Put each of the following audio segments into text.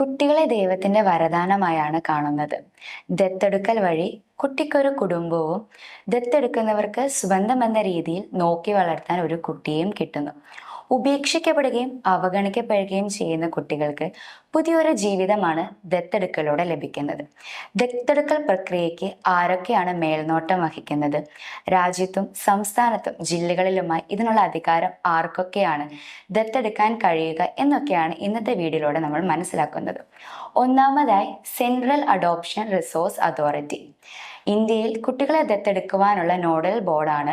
കുട്ടികളെ ദൈവത്തിന്റെ വരദാനമായാണ് കാണുന്നത്. ദത്തെടുക്കൽ വഴി കുട്ടിക്കൊരു കുടുംബവും ദത്തെടുക്കുന്നവർക്ക് സ്വന്തം എന്ന രീതിയിൽ നോക്കി വളർത്താൻ ഒരു കുട്ടിയും കിട്ടുന്നു. ഉപേക്ഷിക്കപ്പെടുകയും അവഗണിക്കപ്പെടുകയും ചെയ്യുന്ന കുട്ടികൾക്ക് പുതിയൊരു ജീവിതമാണ് ദത്തെടുക്കലൂടെ ലഭിക്കുന്നത്. ദത്തെടുക്കൽ പ്രക്രിയയ്ക്ക് ആരൊക്കെയാണ് മേൽനോട്ടം വഹിക്കുന്നത്? രാജ്യത്തും സംസ്ഥാനത്തും ജില്ലകളിലുമായി ഇതിനുള്ള അധികാരം ആർക്കൊക്കെയാണ് ദത്തെടുക്കാൻ കഴിയുക എന്നൊക്കെയാണ് ഇന്നത്തെ വീഡിയോയിലൂടെ നമ്മൾ മനസ്സിലാക്കുന്നത്. ഒന്നാമതായി സെൻട്രൽ അഡോപ്ഷൻ റിസോഴ്സ് അതോറിറ്റി. ഇന്ത്യയിൽ കുട്ടികളെ ദത്തെടുക്കുവാനുള്ള നോഡൽ ബോർഡാണ്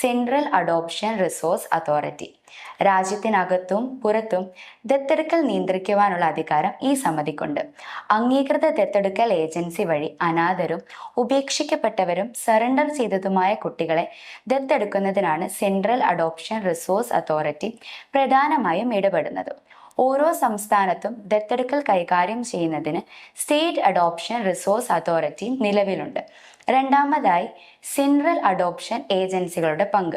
സെൻട്രൽ അഡോപ്ഷൻ റിസോഴ്സ് അതോറിറ്റി. രാജ്യത്തിനകത്തും പുറത്തും ദത്തെടുക്കൽ നിയന്ത്രിക്കുവാനുള്ള അധികാരം ഈ സമിതിക്കുണ്ട്. അംഗീകൃത ദത്തെടുക്കൽ ഏജൻസി വഴി അനാഥരും ഉപേക്ഷിക്കപ്പെട്ടവരും സറണ്ടർ ചെയ്തതുമായ കുട്ടികളെ ദത്തെടുക്കുന്നതിനാണ് സെൻട്രൽ അഡോപ്ഷൻ റിസോഴ്സ് അതോറിറ്റി പ്രധാനമായും ഇടപെടുന്നത്. ഓരോ സംസ്ഥാനത്തും ദത്തെടുക്കൽ കൈകാര്യം ചെയ്യുന്നതിന് സ്റ്റേറ്റ് അഡോപ്ഷൻ റിസോഴ്സ് അതോറിറ്റി നിലവിലുണ്ട്. രണ്ടാമതായി സെൻട്രൽ അഡോപ്ഷൻ ഏജൻസികളുടെ പങ്ക്.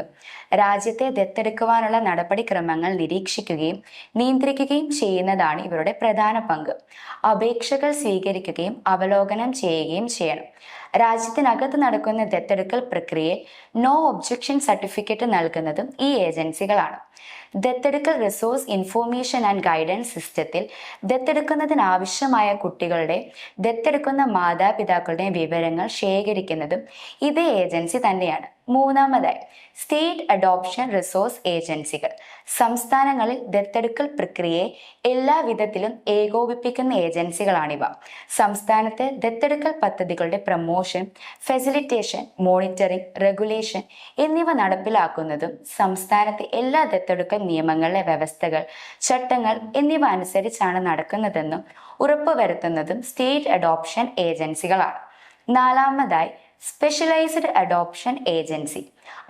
രാജ്യത്തെ ദത്തെടുക്കുവാനുള്ള നടപടിക്രമങ്ങൾ നിരീക്ഷിക്കുകയും നിയന്ത്രിക്കുകയും ചെയ്യുന്നതാണ് ഇവരുടെ പ്രധാന പങ്ക്. അപേക്ഷകൾ സ്വീകരിക്കുകയും അവലോകനം ചെയ്യുകയും ചെയ്യണം. രാജ്യത്തിനകത്ത് നടക്കുന്ന ദത്തെടുക്കൽ പ്രക്രിയയിൽ നോ ഒബ്ജക്ഷൻ സർട്ടിഫിക്കറ്റ് നൽകുന്നതും ഈ ഏജൻസികളാണ്. ദത്തെടുക്കൽ റിസോഴ്സ് ഇൻഫോർമേഷൻ ആൻഡ് ഗൈഡൻസ് സിസ്റ്റത്തിൽ ദത്തെടുക്കുന്നതിന് ആവശ്യമായ കുട്ടികളുടെ ദത്തെടുക്കുന്ന മാതാപിതാക്കളുടെ വിവരങ്ങൾ ശേഖരിക്കുന്നതും ഇതേ ഏജൻസി തന്നെയാണ്. മൂന്നാമതായി സ്റ്റേറ്റ് അഡോപ്ഷൻ റിസോഴ്സ് ഏജൻസികൾ. സംസ്ഥാനങ്ങളിൽ ദത്തെടുക്കൽ പ്രക്രിയയെ എല്ലാ വിധത്തിലും ഏകോപിപ്പിക്കുന്ന ഏജൻസികളാണിവ. സംസ്ഥാനത്തെ ദത്തെടുക്കൽ പദ്ധതികളുടെ പ്രമോഷൻ ഫെസിലിറ്റേഷൻ മോണിറ്ററിംഗ് റെഗുലേഷൻ എന്നിവ നടപ്പിലാക്കുന്നതും സംസ്ഥാനത്തെ എല്ലാ ദത്തെടുക്കൽ നിയമങ്ങളിലെ വ്യവസ്ഥകൾ ചട്ടങ്ങൾ എന്നിവ അനുസരിച്ചാണ് നടക്കുന്നതെന്നും ഉറപ്പുവരുത്തുന്നതും സ്റ്റേറ്റ് അഡോപ്ഷൻ ഏജൻസികളാണ്. നാലാമതായി സ്പെഷ്യലൈസ്ഡ് അഡോപ്ഷൻ ഏജൻസി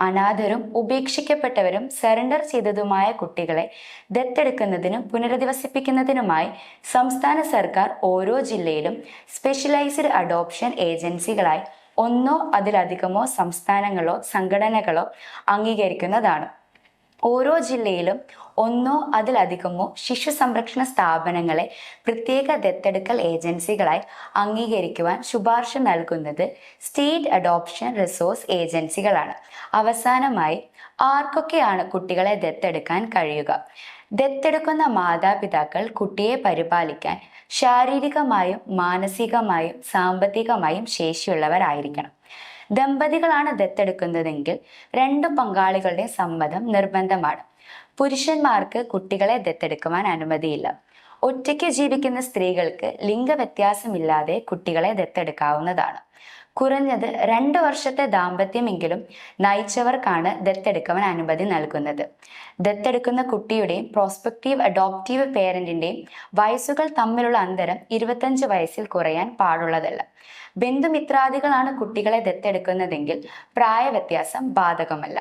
അനാഥരും ഉപേക്ഷിക്കപ്പെട്ടവരും സറണ്ടർ ചെയ്തതുമായ കുട്ടികളെ ദത്തെടുക്കുന്നതിനും പുനരധിവസിപ്പിക്കുന്നതിനുമായി സംസ്ഥാന സർക്കാർ ഓരോ ജില്ലയിലും സ്പെഷ്യലൈസ്ഡ് അഡോപ്ഷൻ ഏജൻസികളായി ഒന്നോ അതിലധികമോ സംസ്ഥാനങ്ങളോ സംഘടനകളോ അംഗീകരിക്കുന്നതാണ്. ഓരോ ജില്ലയിലും ഒന്നോ അതിലധികമോ ശിശു സംരക്ഷണ സ്ഥാപനങ്ങളെ പ്രത്യേക ദത്തെടുക്കൽ ഏജൻസികളായി അംഗീകരിക്കുവാൻ ശുപാർശ നൽകുന്നത് സ്റ്റേറ്റ് അഡോപ്ഷൻ റിസോഴ്സ് ഏജൻസികളാണ്. അവസാനമായി ആർക്കൊക്കെയാണ് കുട്ടികളെ ദത്തെടുക്കാൻ കഴിയുക? ദത്തെടുക്കുന്ന മാതാപിതാക്കൾ കുട്ടിയെ പരിപാലിക്കാൻ ശാരീരികമായും മാനസികമായും സാമ്പത്തികമായും ശേഷിയുള്ളവരായിരിക്കണം. ദമ്പതികളാണ് ദത്തെടുക്കുന്നതെങ്കിൽ രണ്ടു പങ്കാളികളുടെ സമ്മതം നിർബന്ധമാണ്. പുരുഷന്മാർക്ക് കുട്ടികളെ ദത്തെടുക്കുവാൻ അനുമതിയില്ല. ഒറ്റയ്ക്ക് ജീവിക്കുന്ന സ്ത്രീകൾക്ക് ലിംഗവ്യത്യാസമില്ലാതെ കുട്ടികളെ ദത്തെടുക്കാവുന്നതാണ്. കുറഞ്ഞത് രണ്ട് വർഷത്തെ ദാമ്പത്യമെങ്കിലും നയിച്ചവർക്കാണ് ദത്തെടുക്കവൻ അനുമതി നൽകുന്നത്. ദത്തെടുക്കുന്ന കുട്ടിയുടെയും പ്രോസ്പെക്റ്റീവ് അഡോപ്റ്റീവ് പേരന്റിന്റെയും വയസ്സുകൾ തമ്മിലുള്ള അന്തരം ഇരുപത്തഞ്ച് വയസ്സിൽ കുറയാൻ പാടുള്ളതല്ല. ബന്ധുമിത്രാദികളാണ് കുട്ടികളെ ദത്തെടുക്കുന്നതെങ്കിൽ പ്രായവ്യത്യാസം ബാധകമല്ല.